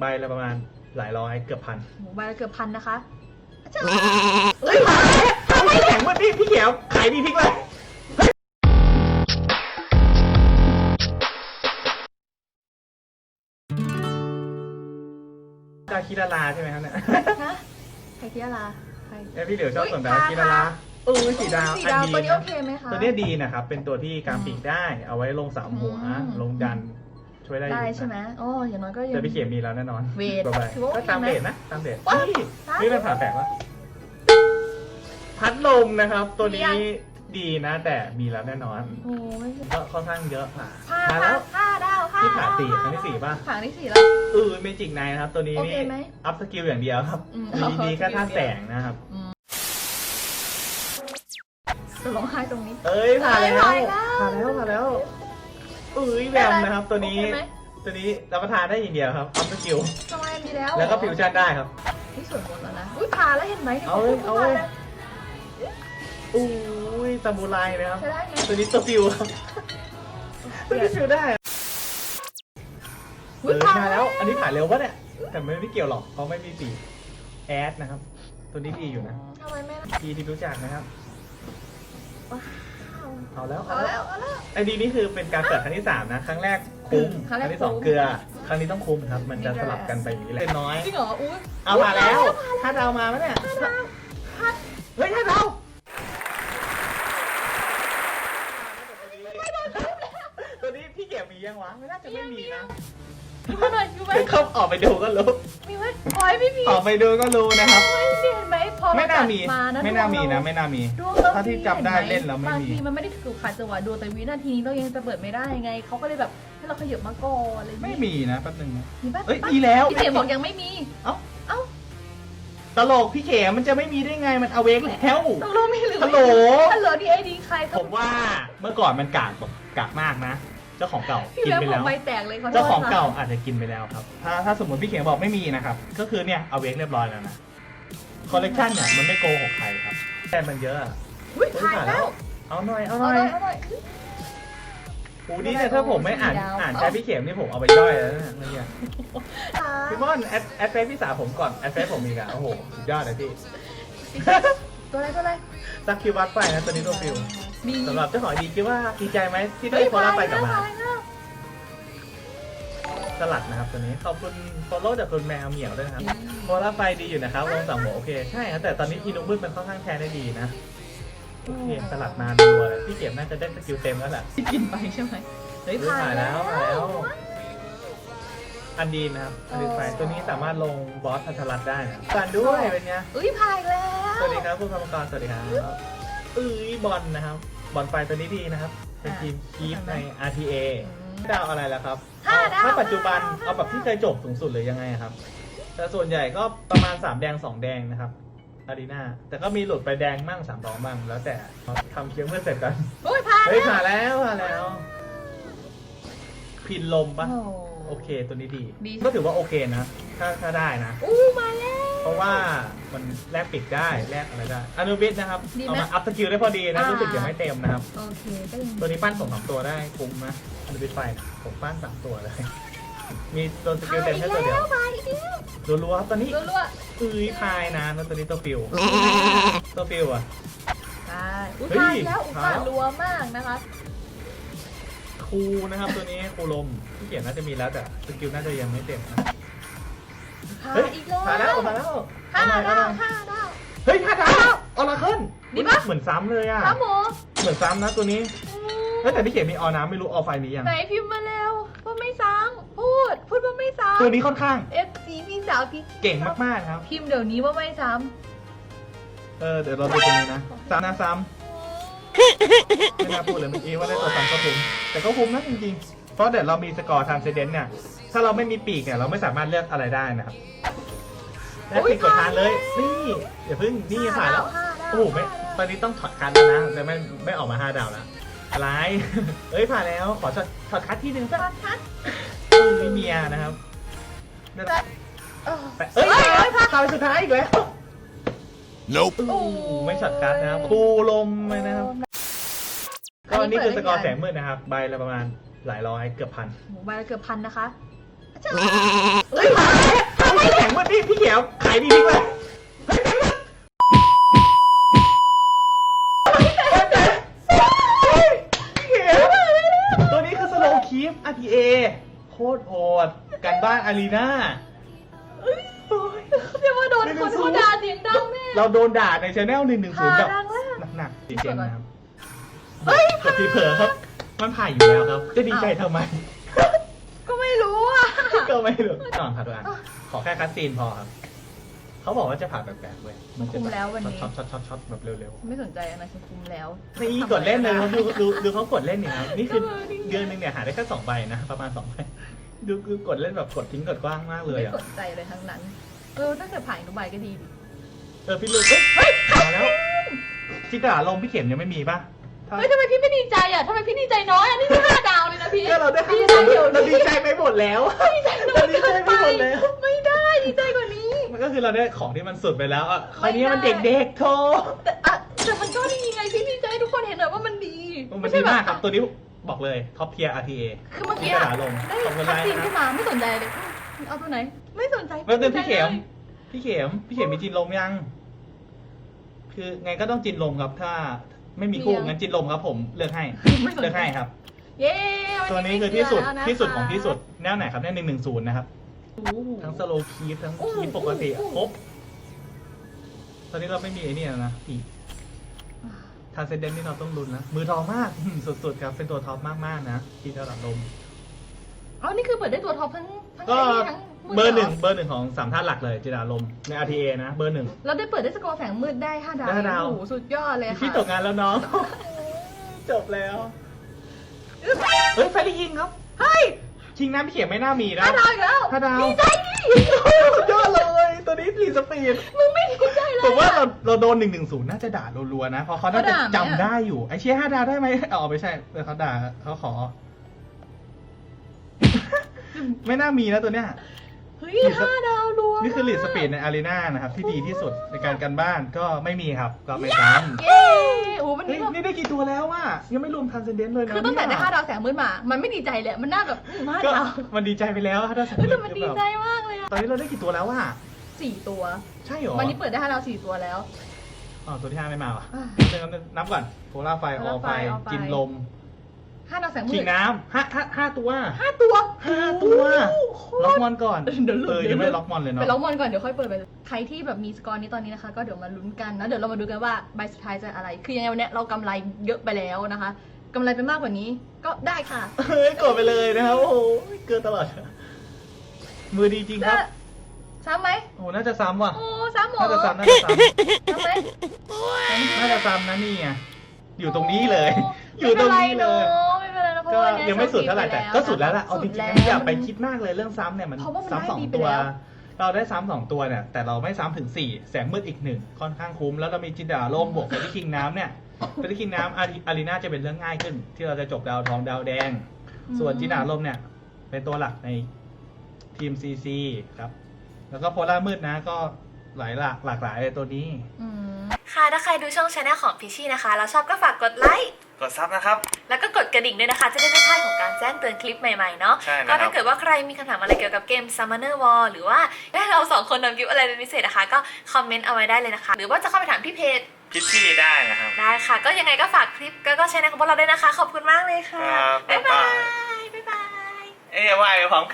ใบละประมาณหลายร้อยเกือบพันหมูใบละเกือบพันนะคะเฮ้ยทำไมแข็งวันนี้พี่เขียวขายดีพริกเลยเฮ้ยกาคิดาราใช่ไหมครับเนี่ยฮะใครที่อะไรใครเอ้ยพี่เดี๋ยวชอบสนใจอุ๊ยคิดาราเออสีดาวสีอันดาวดีตัวนี้นะโอเคไหมคะตัวเนี้ยดีนะครับ เป็นตัวที่กางปีกได้ เอาไว้ลงสามหัวอืมลงดัน ช่วยได้อยู่ได้นะใช่ไหมโอ้อย่างน้อยก็ยังแต่พี่เขียนมีแล้วแน่นอนเวทตัวไปถือว่าโอก็เคตามไหมเดทนะตามเดทว้าวนี่ตามนี่เป็นผ่าแฝงวะพัดลมนะครับ ตัวนี้มียังดีนะ แต่มีแล้วแน่นอนโอ้ยก็ค่อนข้างเยอะผ่าห้ามาแล้วห้าดาวห้าที่ผ่าดาวสี่ห้ครั้งที่สี่ป่ะผ่าที่สี่แล้วเออเมจิกไนนะครับ ตัวนี้โอนี่เคไหมอัพสกิลอย่างเดียวครับอืมมีดีแค่ท่าแสงนะครับอืมจะร้องไห้ตรงนี้ เอ้ยผ่าแล้วเอ้ยผ่าผ่าแล้แล้ววผ่าแล้วเอ้ยแวมนะครับตัวนี้ โอเคไหม ตัวนี้รับประทานได้อย่างเดียวครับอัพสกิลทำไมมีแล้วแล้วก็ฟิวชั่นได้ครับนี่ส่วนบนแล้วนะ อุ้ยผ่าแล้วเห็นไหมเอาเลยเอาเลยผ่แล้ว อุ้ยซามูไรนะครับ ใช้ได้ไหม ตัวนี้ตัวฟิวครับตัวนี้ฟิวได้ เออุ๊ยอผ่ามาแล้วอันนี้ผ่านเร็วปะเนี่ย แต่ไม่ไม่เกี่ยวหรอก เพราะไม่มีปีกแอดนะครับ ตัวนี้ดีอยู่นะทำไมไม่ทีที่รู้จักนะครับ ว้าว เอาแล้วเอาเอาแล้แล้ววเอาแล้ว ไอดีนี้คือเป็นการเปิดครั้งที่สามนะ ครั้งแรกคุ้มครั้งแรก ที่สองคุ้มเกลือ ครั้งนี้ต้องคุ้มครับ มันจะสลับกันไปอย่างนี้แหละเป็นน้อย จริงเหรออุ้ยเอามาแล้วถ้าเดามาไหมเนี่ยผ่าเฮ้ยถ้าเดาตัวนี้พี่เก็บมียังวะ ไม่น่าจะไม่มีนะ ดูมาหน่อยดูไหมเดี๋ยวเขาออกไปดูก็รู้ มีไหมพอยไม่มีออกไปดูก็รู้นะครับไม่มีเห็นไหมพอไม่น่ามีมานะไม่น่ามีนะดวงเรไม่น่ามี ดวงเราถ้าที่จำได้ห็หเล่นแล้วไม่บางมี ทีมันไม่ได้ถูกขัดจังหวะดูแต่วินาทีนี้เรายังจะเปิดไม่ได้ไงเขาก็เลยแบบให้เราขยับมาก่อนอะไรอย่างไม่งี้มีนะแป๊บนึงนะ มีปะเอ้ยมีแล้ว พี่เขียนบอกยังไม่มีเอ้า เอ้าตลกพี่เขมมันจะไม่มีได้ไงมันเอาเวกแล้ว ตกลงมีหรือฮัลโหล ฮัลโหลดีไอดีใครผมว่าเมื่อก่อนมันกากแบบกากมากนะ เจ้าของเก่าพี่กินแววไปผมแล้ว ใบแตกเลยขอโทษเจ้าของค่ะเก่าอาจจะกินไปแล้วครับ ถ้าถ้าสมมติพี่เขมบอกไม่มีนะครับ ก็คือเนี่ยเอาเวกเรียบร้อยแล้วนะ คอลเลกชันเนี่ยมันไม่โกหกใครครับแต่มันเยอะอะอุ้ยถ่ายแล้วเอาหน่อย เอาหเอาน่อยหน่อยเอาหน่อยโอ้นี่เนี่ยถ้าผมไม่อ่านสีดาวอ่านใจพี่เข็มนี่ผมเอาไปย่อยแล้วนะเมื่อกี้พี่ม่อนแอดแอดเฟซพี่สาวผมก่อน แอดเฟซผมมีกันโอ้โหสุดยอดเลยพี่ ตัวอะไรตัวอะไร สักคิววัดไปนะตัวนี้ตัวฟิล มีสำหรับเจ้าของดีคิดว่าดีใจไหมที่ได้เฮ้ยโพล่าไปกลับมาถ่ายแล้วสลัดนะครับตัวนี้ขอบคุณโฟโล่จากคุณแมวเหมียวด้วยนะครับโพล่าไปดีอยู่นะครับลงสามหัวโอเคใช่ครับแต่ตอนนี้อีนุมืดมันค่อนข้างแทนได้ดีนะโอเคสลัดมาดูเลยพี่เข็มน่าจะได้สกิลเต็มแล้วแหละกินไปใช่ไหมเฮ้ยเฮ้ยถ่ายถ่ายแล้วถ่ายแล้ว อันดีนนะครับอันดีนไฟตัวนี้สามารถลงบอสพันธรัตน์ได้นะกันด้วยเป็นไงอุ้ยถ่ายแล้วสวัสดีครับคุณกรรมกรสวัสดีครับเอ้ยบอลนะครับ บอลไฟตัวนี้ดีนะครับ เป็นทีมคีฟใน RTA ดาวอะไรแล้วครับห้าดาว ถ้าปัจจุบันห้ดวเอาแบบที่เคยจบสูงสุดเลยยังไงครับ แต่ส่วนใหญ่ก็ประมาณ 3 แดง 2 แดงนะครับอารีนาแต่ก็มีหลุดไปแดงมั่งสามรองมั่งแล้วแต่ทำเคียงเพื่อเสร็จกันอุ้ยผ่านเฮ้ยแล้วผ่านแล้วผ่านแล้ว พินลมปะโอ้โอเคตัวนี้ดี ดี ก็ถือว่าโอเคนะ ถ้าถ้าได้นะอู้มาแล้ว เพราะว่ามันแลกปิดได้แลกอะไรได้อนุบิสนะครับดีไหมเอามาอัพสกิลได้พอดีนะอ่ารู้รู้สึกยังไม่เต็มนะครับ โอเคก็ยังตัวนี้ปั้นสองสามตัวได้คุ้มนะอนุบิสไฟนะผมปั้นสามตัวเลย มีตัวสกิลเต็มแค่ตัวเดียวผ่านอีกแล้วรัวๆครับตอนนี้รัวอุ้ยพายนะแล้วตัวนี้ตัวฟิวตัวฟิวอะๆใช่อุ้ยเฮ้ยผ่านแล้วอุ้ยผ่านผ่านรัวมากนะคะคูนะครับตัวนี้คูลมที่เขียนน่าจะมีแล้วแต่สกิลน่าจะยังไม่เต็มนะ ผ่านเฮ้ยอีกแล้วผ่านแล้วผ่านแล้วห้าเอหน่อยดาเอหน่อยวห้าดาวเฮ้ยห้าดาวออราเคิลดีปะเหมือนซ้ำเลยอะครับหมูเหมือนซ้ำนะตัวนี้เฮ้ยแต่พี่เขียนมีออน้ำไม่รู้ออไฟมียังไหนพิมพ์มาแล้วว่าไม่ซ้ำพูด พูดว่าไม่ซ้ตัวนี้ค่อนข้างำ FC พี่สาวพี่เก่งมากๆครับ พิมพ์เดี๋ยวนี้ว่าไม่ซ้เออเดี๋ยวเราดูตัวนี้นะซ้ำนะซ้ำไม่น่าพูดเลยเมื่อกี้ว่าได้ตัวซ้ำก็คุ้มแต่ก็คุ้มนะจริงๆเพราะเดี๋ยวเรามีสกอร์ทางเซเดนเนี่ย ถ้าเราไม่มีปีกเนี่ยเราไม่สามารถเลือกอะไรได้นะครับแล้วปีกกดทานเลยนี่อย่าเพิ่งำนี่ผ่านแล้วห้าดาวโอ้โหไม่ตอนนี้ต้องช็อตคัทแล้วนะแต่ไม่ไม่ออกมาห้าดาวแล้วอะไรเอ้ยผ่านแล้วขอช็อตช็อตคัทที่หนึ่งสักผ่านคัดมีเมียนะครับเออแต่เอ้ยเอ้ยเอ้ยผ่านผ่านไปสุดท้ายอีกแล้ว Nope. โอ้โหไม่ช็อตคัทนะครับคูลมเลยนะครับ ก็นี่คือสกอร์แสงมืดนะครับ ใบละประมาณหลายร้อยเกือบพันหมูใบละเกือบพันนะคะ แม่เฮ้ยทำไมแข็งวะพี่พี่เขียวขายมีพริกไหมตัวนี้คือสโลว์คีฟอโคตรโอดกันบ้านอารีนาโอ้ยเรียกว่าโดนคนเขาด่าเสียงดังแม่เราโดนด่าในชแนลหนึ่งหนึ่งศูนย์แบบหนักๆจริงๆนะครัเฮ้ยเผลอครับ มันผ่านอยู่แล้วครับ จะดีใจทำไม ก็ไม่รู้ก่อนครับทุกอันขอแค่คัสซีนพอครับ เขาบอกว่าจะผ่าแปลกๆเว้ยมันจะคุมแล้ววันนี้ ช็อตช็อตช็อตช็อตแบบเร็วๆ ไม่สนใจอันนั้นฉันคุมแล้วนี่กดเล่นเลยครับดูดูดูเขากดเล่นเนี่ยครับนี่คือเดือนหนึงเนี่ยหาได้แค่สองใบนะ ประมาณสองใบดูคือกดเล่นแบบกดทิ้งกดกว้างมากเลยไม่อะสนใจเลยทั้งนั้น เออถ้าเกิดผ่านทุกใบก็ดีดิเออพี่ลูกเฮ้ยมาแล้วจิกาลมพี่เข็มยังไม่มีป่ะถ้าเฮ้ยทำไมพี่ไม่ดีใจอะทำไมพี่ดีใจน้อยอันนี้ พี่ก็เราได้ดีใจเดี๋ยวเราดีนี้ใจไปหมดแล้ว ดีใจน้อเรายดีใจเกินไปไปหมดแล้ว ไม่ได้ดีใจกว่านี้มันก็คือเราได้ของที่มันสุดไปแล้วอะคไม่ราวนี้มันได้เด็กๆโทแต่อะแต่มันก็ดีไงพี่ดีใจให้ทุกคนเห็นหน่อยว่ามันดีมันดีมากครับ ตัวนี้บอกเลยท็อปเพียร์ RTA คือเมื่อกี้กระอะดาษลงได้ขอบคุณคัไลดน์ซีนนะขึ้นมาไม่สนใจเลยอืมเอาตัวไหน ไม่สนใจแป๊บนึงพี่เข็มลยพี่เข็ม พี่เข็มมีจินลมยัง คือไงก็ต้องจินลมครับ ถ้าไม่มีคู่งั้นจินลมครับ ผมเลือกให้ ไม่สนใจ เลือกให้ครับ เย้ตัวนี้คือที่สุดไม่เชื่แล้วนะคะที่สุดของที่สุดแนวไหนครับแนวหนึ่งหนึ่งศูนย์นะครับโอ้โหทั้งสโลคีฟทั้งโอ้โหคีฟปกติอะโอ้โหครบตอนนี้เราไม่มีไอ้นี่แล้วนะอีกทางเซนเดนนี่เราต้องลุ้นนะ มือทองมากอืมสุดๆครับ เป็นตัวท็อปมากๆนะที่ระดับลมอ๋อนี่คือเปิดได้ตัวท็อปทั้งทั้งก็ไอ้นี่ทั้งมืเบอร์หนึ่งเบอร์หนึ่งของสามท่านหลักเลยจิดาลมใน RTA นะ เบอร์หนึ่งเราได้เปิดได้สกอร์แสงมืดได้ห้าดาวได้ห้าดาวโอ้โหสุดยอดเลยค่ะพี่ตกงานแล้วน้อง จบแล้ว เฮ้ยไฟได้ยิงครับ เฮ้ยชิงน้ำพี่เขียนไม่น่ามีนะห้าดาวอีกแล้วห้าดาวดีใจดิสุดยอดเลยตัวนี้รีสปีดมึงไม่ดีใจเลย ผมว่าเราเราโดนหนึ่งหนึ่งศูนย์น่าจะด่ารัวๆนะ เพราะเขาน่าจะเขาด่าไหมจำได้อยู่ ไอเชียห้าดาวได้ไหมอ๋อไม่ใช่เออเขาด่าเขาขอ ไม่น่ามีนะตัวเนี้ยเฮ้ยห้าดาวรวมนี่คือลีดสปีดในอารีนานะครับ ที่ดีที่สุดในการกันบ้านก็ไม่มีครับ ก็ไม่ซ้ำเย้โอ้โหมันเฮ้ยนี่แบบนี่ได้กี่ตัวแล้วว่ะยังไม่รวมทันเซนเดนเลยนะคือตั้งแต่ได้เนี่ยห้าดาวแสงมืดมา มันไม่ดีใจเลยมันน่าแบบอืมห้าก็ดาวมันดีใจไปแล้วถ้าสมมเฮ้ยติแต่มันดีใจมากเลยอะตอนนี้เราได้กี่ตัวแล้วว่ะสี่ตัว ใช่เหรอวันนี้เปิดได้ห้าดาวสี่ตัวแล้ว อ๋อตัวที่ห้าไม่มาว่ะอะเดี๋ยวนับก่อนโพล่าไฟอโพอล่าไฟไฟออไฟจินลม ห้าดาวแสงมืฉีดกน้ำห้าห้าห้าตัว ห้าตัวห้าตัว โอ้โห ล็อกมอนก่อนเดี๋ยวหลุด เออยังไม่ล็อกมอนเลยไปเนาะล็อกมอนก่อนเดี๋ยวค่อยเปิดไปใครที่แบบมีสกอร์นี้ตอนนี้นะคะ ก็เดี๋ยวมาลุ้นกันนะเดี๋ยวเรามาดูกันว่าใบสุดท้ายจะอะไร คือยังไงวันเนี้ยเรากำไรเยอะไปแล้วนะคะกำไรไปมากกว่านี้ก็ได้ค่ะ เฮ้ยกดไปเลยนะครับ โอ้โหเกินตลอด มือดีจริงครับแล้วซ้ำไหมโอ้โหน่าจะซ้ำว่ะ โอ้ซ้ำเหรอน่าจะซ้ำน่าจะซ้ซ้ำไหมำน่าจะซ้ำนะนี่ไงอยู่ตรงนี้เลยโอยู่ตรงนี้เลยไม่เป็นไรเนอ ก็ว่าวันเนี้ยังไม่สุดเท่าไหร่แต่ก็สุดแล้วล่ะเอาจริงๆนะอย่าไปคิดดมากเลยเรื่องซ้ำเนี่ยมันเพราะว่ามันซ้ำสองได้ดีไปตัว แล้ว เราได้ซ้ำสองตัวเนี่ย แต่เราไม่ซ้ำถึงสี่แสงมืดอีกหนึ่งค่อนข้างคุ้ม แล้วเรามีจินดาโลมบวกกับที่คิงน้ำเนี่ยกับที่คิงน้ำอารีอารีนาจะเป็นเรื่องง่ายขึ้น ที่เราจะจบดาวทองดาวแดง ส่วนจินดาโลมเนี่ย เป็นตัวหลักในทีมซีซีครับ แล้วก็โพล่ามืดนะก็หลายหลากหลากหลายเลยตัวนี้ อืม ค่ะ ถ้าใครดูช่องชาแนลของพิชชี่นะคะ แล้วชอบก็ฝากกดไลค์ กดซับนะครับ แล้วก็กดกระดิ่งด้วยนะคะ จะได้ไม่พลาดของการแจ้งเตือนคลิปใหม่ๆเนาะใช่นะครับ ก็ถ้าเกิดว่าใครมีคำถามอะไรเกี่ยวกับเกม Summoner War หรือว่าได้เราสองคนทำคลิปอะไรเป็นพิเศษนะคะ ก็คอมเมนต์เอาไว้ได้เลยนะคะ หรือว่าจะเข้าไปถามที่เพจพิชชี่ได้นะครับ ได้ค่ะ ก็ยังไงก็ฝากคลิปก็ก็แชร์ในของพวกเราด้วยนะคะ ขอบคุณมากเลยค่ะ ครับบ๊ายบาบ๊ายบายยบ๊ายบาย เอ้ยอย่าว่าไปพร้อมกัน